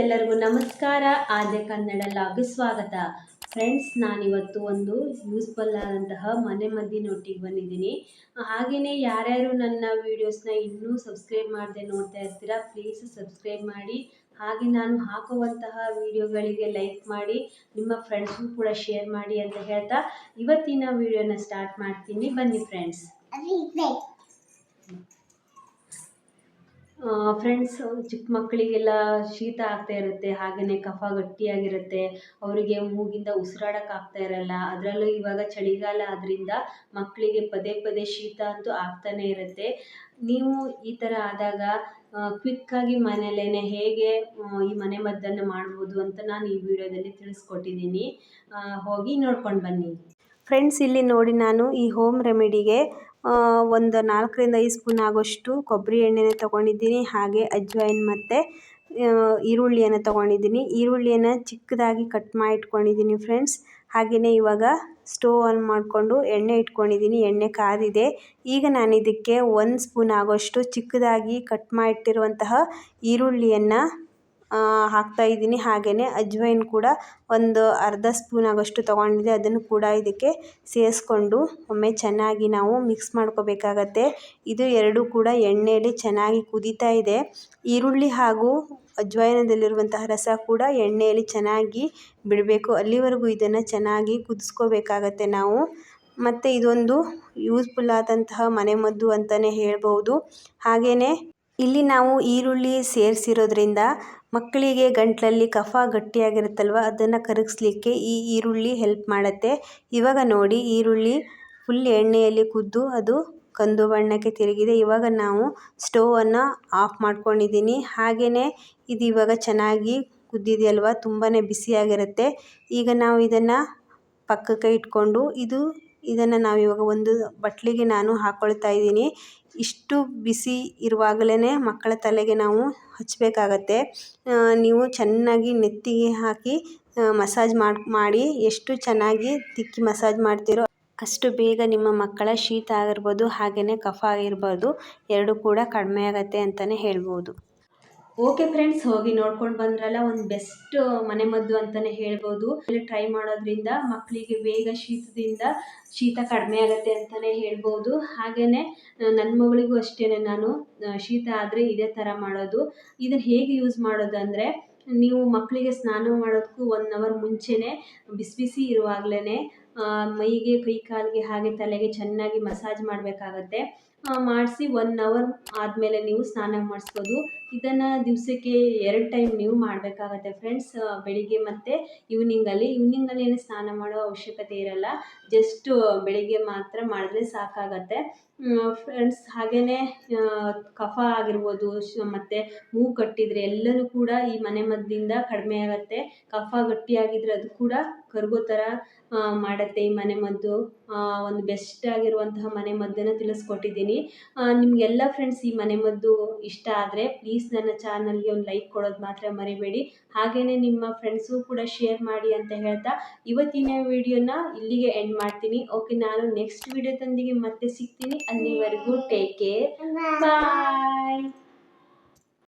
ಎಲ್ಲರಿಗೂ ನಮಸ್ಕಾರ. ಆದ್ಯ ಕನ್ನಡ ಲಾಗ್ಗೆ ಸ್ವಾಗತ ಫ್ರೆಂಡ್ಸ್ ನಾನಿವತ್ತು ಒಂದು ಯೂಸ್ಫುಲ್ ಆದಂತಹ ಮನೆ ಮದ್ದಿನೊಟ್ಟಿಗೆ ಬಂದಿದ್ದೀನಿ. ಹಾಗೆಯೇ ಯಾರ್ಯಾರು ನನ್ನ ವೀಡಿಯೋಸ್ನ ಇನ್ನೂ ಸಬ್ಸ್ಕ್ರೈಬ್ ಮಾಡದೆ ನೋಡ್ತಾ ಇರ್ತೀರಾ ಪ್ಲೀಸ್ ಸಬ್ಸ್ಕ್ರೈಬ್ ಮಾಡಿ. ಹಾಗೆ ನಾನು ಹಾಕುವಂತಹ ವಿಡಿಯೋಗಳಿಗೆ ಲೈಕ್ ಮಾಡಿ, ನಿಮ್ಮ ಫ್ರೆಂಡ್ಸ್ಗೂ ಕೂಡ ಶೇರ್ ಮಾಡಿ ಅಂತ ಹೇಳ್ತಾ ಇವತ್ತಿನ ವಿಡಿಯೋನ ಸ್ಟಾರ್ಟ್ ಮಾಡ್ತೀನಿ. ಬನ್ನಿ ಫ್ರೆಂಡ್ಸ್ ಫ್ರೆಂಡ್ಸ್ ಚಿಕ್ಕ ಮಕ್ಕಳಿಗೆಲ್ಲ ಶೀತ ಆಗ್ತಾ ಇರುತ್ತೆ ಹಾಗೆಯೇ ಕಫ ಗಟ್ಟಿಯಾಗಿರುತ್ತೆ, ಅವರಿಗೆ ಮೂಗಿಂದ ಉಸಿರಾಡಕ್ಕೆ ಆಗ್ತಾ ಇರಲ್ಲ. ಅದರಲ್ಲೂ ಇವಾಗ ಚಳಿಗಾಲ ಆದ್ದರಿಂದ ಮಕ್ಕಳಿಗೆ ಪದೇ ಪದೇ ಶೀತ ಅಂತೂ ಆಗ್ತಾನೆ ಇರುತ್ತೆ. ನೀವು ಈ ಥರ ಆದಾಗ ಕ್ವಿಕ್ಕಾಗಿ ಮನೆಯಲ್ಲೇ ಹೇಗೆ ಈ ಮನೆ ಮದ್ದನ್ನು ಮಾಡ್ಬೋದು ಅಂತ ನಾನು ಈ ವಿಡಿಯೋದಲ್ಲಿ ತಿಳಿಸ್ಕೊಟ್ಟಿದ್ದೀನಿ. ಹೋಗಿ ನೋಡ್ಕೊಂಡು ಬನ್ನಿ. ಫ್ರೆಂಡ್ಸ್ ಇಲ್ಲಿ ನೋಡಿ ನಾನು ಈ ಹೋಮ್ ರೆಮಿಡಿಗೆ ಒಂದು ನಾಲ್ಕರಿಂದ ಐದು ಸ್ಪೂನ್ ಆಗೋಷ್ಟು ಕೊಬ್ಬರಿ ಎಣ್ಣೆನ ತೊಗೊಂಡಿದ್ದೀನಿ, ಹಾಗೆ ಅಜ್ವೈನ್ ಮತ್ತು ಈರುಳ್ಳಿಯನ್ನು ತೊಗೊಂಡಿದ್ದೀನಿ. ಈರುಳ್ಳಿಯನ್ನು ಚಿಕ್ಕದಾಗಿ ಕಟ್ ಮಾಡಿ ಇಟ್ಕೊಂಡಿದ್ದೀನಿ ಫ್ರೆಂಡ್ಸ್. ಹಾಗೆಯೇ ಇವಾಗ ಸ್ಟೋವ್ ಆನ್ ಮಾಡಿಕೊಂಡು ಎಣ್ಣೆ ಇಟ್ಕೊಂಡಿದ್ದೀನಿ, ಎಣ್ಣೆ ಕಾದಿದೆ. ಈಗ ನಾನು ಇದಕ್ಕೆ ಒಂದು ಸ್ಪೂನ್ ಆಗೋಷ್ಟು ಚಿಕ್ಕದಾಗಿ ಕಟ್ ಮಾಡಿಟ್ಟಿರುವಂತಹ ಈರುಳ್ಳಿಯನ್ನು ಹಾಕ್ತಾ ಇದ್ದೀನಿ. ಹಾಗೆಯೇ ಅಜ್ವೈನ್ ಕೂಡ ಒಂದು ಅರ್ಧ ಸ್ಪೂನ್ ಆಗೋಷ್ಟು ತೊಗೊಂಡಿದ್ದೆ. ಅದನ್ನು ಕೂಡ ಇದಕ್ಕೆ ಸೇರಿಸ್ಕೊಂಡು ಒಮ್ಮೆ ಚೆನ್ನಾಗಿ ನಾವು ಮಿಕ್ಸ್ ಮಾಡ್ಕೋಬೇಕಾಗತ್ತೆ. ಇದು ಎರಡೂ ಕೂಡ ಎಣ್ಣೆಯಲ್ಲಿ ಚೆನ್ನಾಗಿ ಕುದೀತಾ ಇದೆ. ಈರುಳ್ಳಿ ಹಾಗೂ ಅಜ್ವಾಯನದಲ್ಲಿರುವಂತಹ ರಸ ಕೂಡ ಎಣ್ಣೆಯಲ್ಲಿ ಚೆನ್ನಾಗಿ ಬಿಡಬೇಕು. ಅಲ್ಲಿವರೆಗೂ ಇದನ್ನು ಚೆನ್ನಾಗಿ ಕುದಿಸ್ಕೋಬೇಕಾಗತ್ತೆ ನಾವು. ಮತ್ತು ಇದೊಂದು ಯೂಸ್ಫುಲ್ ಆದಂತಹ ಮನೆಮದ್ದು ಅಂತಲೇ ಹೇಳ್ಬೋದು. ಹಾಗೆಯೇ ಇಲ್ಲಿ ನಾವು ಈರುಳ್ಳಿ ಸೇರಿಸಿರೋದ್ರಿಂದ ಮಕ್ಕಳಿಗೆ ಗಂಟಲಲ್ಲಿ ಕಫ ಗಟ್ಟಿಯಾಗಿರುತ್ತಲ್ವ, ಅದನ್ನು ಕರಗಿಸ್ಲಿಕ್ಕೆ ಈ ಈರುಳ್ಳಿ ಹೆಲ್ಪ್ ಮಾಡುತ್ತೆ. ಇವಾಗ ನೋಡಿ, ಈರುಳ್ಳಿ ಫುಲ್ ಎಣ್ಣೆಯಲ್ಲಿ ಕುದ್ದು ಅದು ಕಂದು ಬಣ್ಣಕ್ಕೆ ತಿರುಗಿದೆ. ಇವಾಗ ನಾವು ಸ್ಟೋವನ್ನು ಆಫ್ ಮಾಡ್ಕೊಂಡಿದ್ದೀನಿ ಹಾಗೆಯೇ ಇದು ಇವಾಗ ಚೆನ್ನಾಗಿ ಕುದ್ದಿದೆಯಲ್ವ ತುಂಬಾ ಬಿಸಿಯಾಗಿರುತ್ತೆ. ಈಗ ನಾವು ಇದನ್ನು ಪಕ್ಕಕ್ಕೆ ಇಟ್ಕೊಂಡು ಇದು ಇದನ್ನು ನಾವು ಇವಾಗ ಒಂದು ಬಟ್ಲಿಗೆ ನಾನು ಹಾಕ್ಕೊಳ್ತಾ ಇದ್ದೀನಿ. ಇಷ್ಟು ಬಿಸಿ ಇರುವಾಗಲೇ ಮಕ್ಕಳ ತಲೆಗೆ ನಾವು ಹಚ್ಚಬೇಕಾಗತ್ತೆ ನೀವು ಚೆನ್ನಾಗಿ ನೆತ್ತಿಗೆ ಹಾಕಿ ಮಸಾಜ್ ಮಾಡಿ ಮಾಡಿ ಎಷ್ಟು ಚೆನ್ನಾಗಿ ತಿಕ್ಕಿ ಮಸಾಜ್ ಮಾಡ್ತೀರೋ ಅಷ್ಟು ಬೇಗ ನಿಮ್ಮ ಮಕ್ಕಳ ಶೀತ ಆಗಿರ್ಬೋದು ಹಾಗೆಯೇ ಕಫ ಆಗಿರ್ಬೋದು, ಎರಡೂ ಕೂಡ ಕಡಿಮೆ ಆಗತ್ತೆ ಅಂತಲೇ ಹೇಳ್ಬೋದು. ಓಕೆ ಫ್ರೆಂಡ್ಸ್ ಹೋಗಿ ನೋಡ್ಕೊಂಡು ಬಂದ್ರಲ್ಲ, ಒಂದು ಬೆಸ್ಟ್ ಮನೆಮದ್ದು ಅಂತಲೇ ಹೇಳ್ಬೋದು. ಟ್ರೈ ಮಾಡೋದ್ರಿಂದ ಮಕ್ಕಳಿಗೆ ಬೇಗ ಶೀತದಿಂದ ಶೀತ ಕಡಿಮೆ ಆಗುತ್ತೆ ಅಂತಲೇ ಹೇಳ್ಬೋದು. ಹಾಗೆಯೇ ನನ್ನ ಮಗಳಿಗೂ ಅಷ್ಟೇನೆ ನಾನು ಶೀತ ಆದರೆ ಇದೇ ಥರ ಮಾಡೋದು. ಇದನ್ನು ಹೇಗೆ ಯೂಸ್ ಮಾಡೋದು ಅಂದ್ರೆ ನೀವು ಮಕ್ಕಳಿಗೆ ಸ್ನಾನ ಮಾಡೋದಕ್ಕೂ ಒನ್ ಅವರ್ ಮುಂಚೆನೇ, ಬಿಸಿ ಬಿಸಿ ಇರುವಾಗಲೇ ಮೈಗೆ, ಕೈ ಕಾಲಿಗೆ ಹಾಗೆ ತಲೆಗೆ ಚೆನ್ನಾಗಿ ಮಸಾಜ್ ಮಾಡಬೇಕಾಗತ್ತೆ. ಮಾಡಿಸಿ ಒನ್ ಅವರ್ ಆದಮೇಲೆ ನೀವು ಸ್ನಾನ ಮಾಡಿಸ್ಬೋದು. ಇದನ್ನು ದಿವಸಕ್ಕೆ ಎರಡು ಟೈಮ್ ನೀವು ಮಾಡಬೇಕಾಗತ್ತೆ ಫ್ರೆಂಡ್ಸ್ ಬೆಳಿಗ್ಗೆ ಮತ್ತು ಈವ್ನಿಂಗಲ್ಲಿ ಈವ್ನಿಂಗಲ್ಲಿ ಏನು ಸ್ನಾನ ಮಾಡೋ ಅವಶ್ಯಕತೆ ಇರಲ್ಲ. ಜಸ್ಟ್ ಬೆಳಿಗ್ಗೆ ಮಾತ್ರ ಮಾಡಿದ್ರೆ ಸಾಕಾಗತ್ತೆ. ಫ್ರೆಂಡ್ಸ್ ಹಾಗೆಯೇ ಕಫ ಆಗಿರ್ಬೋದು ಮತ್ತು ಮೂಗು ಕಟ್ಟಿದರೆ ಎಲ್ಲನೂ ಕೂಡ ಈ ಮನೆ ಮದ್ದಿಂದ ಕಡಿಮೆ ಆಗುತ್ತೆ. ಕಫ ಗಟ್ಟಿಯಾಗಿದ್ರೆ ಅದು ಕೂಡ ಕರ್ಗೋ ಥರ ಮಾಡುತ್ತೆ ಈ ಮನೆಮದ್ದು ಒಂದು ಬೆಸ್ಟ್ ಆಗಿರುವಂತಹ ಮನೆಮದ್ದನ್ನು ತಿಳಿಸ್ಕೊಟ್ಟಿದ್ದೀನಿ. ನಿಮಗೆಲ್ಲ ಫ್ರೆಂಡ್ಸ್ ಈ ಮನೆಮದ್ದು ಇಷ್ಟ ಆದರೆ ಪ್ಲೀಸ್ ನನ್ನ ಚಾನಲ್ಗೆ ಒಂದು ಲೈಕ್ ಕೊಡೋದು ಮಾತ್ರ ಮರಿಬೇಡಿ. ಹಾಗೆಯೇ ನಿಮ್ಮ ಫ್ರೆಂಡ್ಸು ಕೂಡ ಶೇರ್ ಮಾಡಿ ಅಂತ ಹೇಳ್ತಾ ಇವತ್ತಿನ ವಿಡಿಯೋನ ಇಲ್ಲಿಗೆ ಎಂಡ್ ಮಾಡ್ತೀನಿ. ಓಕೆ ನಾನು ನೆಕ್ಸ್ಟ್ ವಿಡಿಯೋ ತಂದಿಗೆ ಮತ್ತೆ ಸಿಗ್ತೀನಿ. ಅಲ್ಲಿವರೆಗೂ ಟೇಕ್ ಕೇರ್ ಬಾಯ್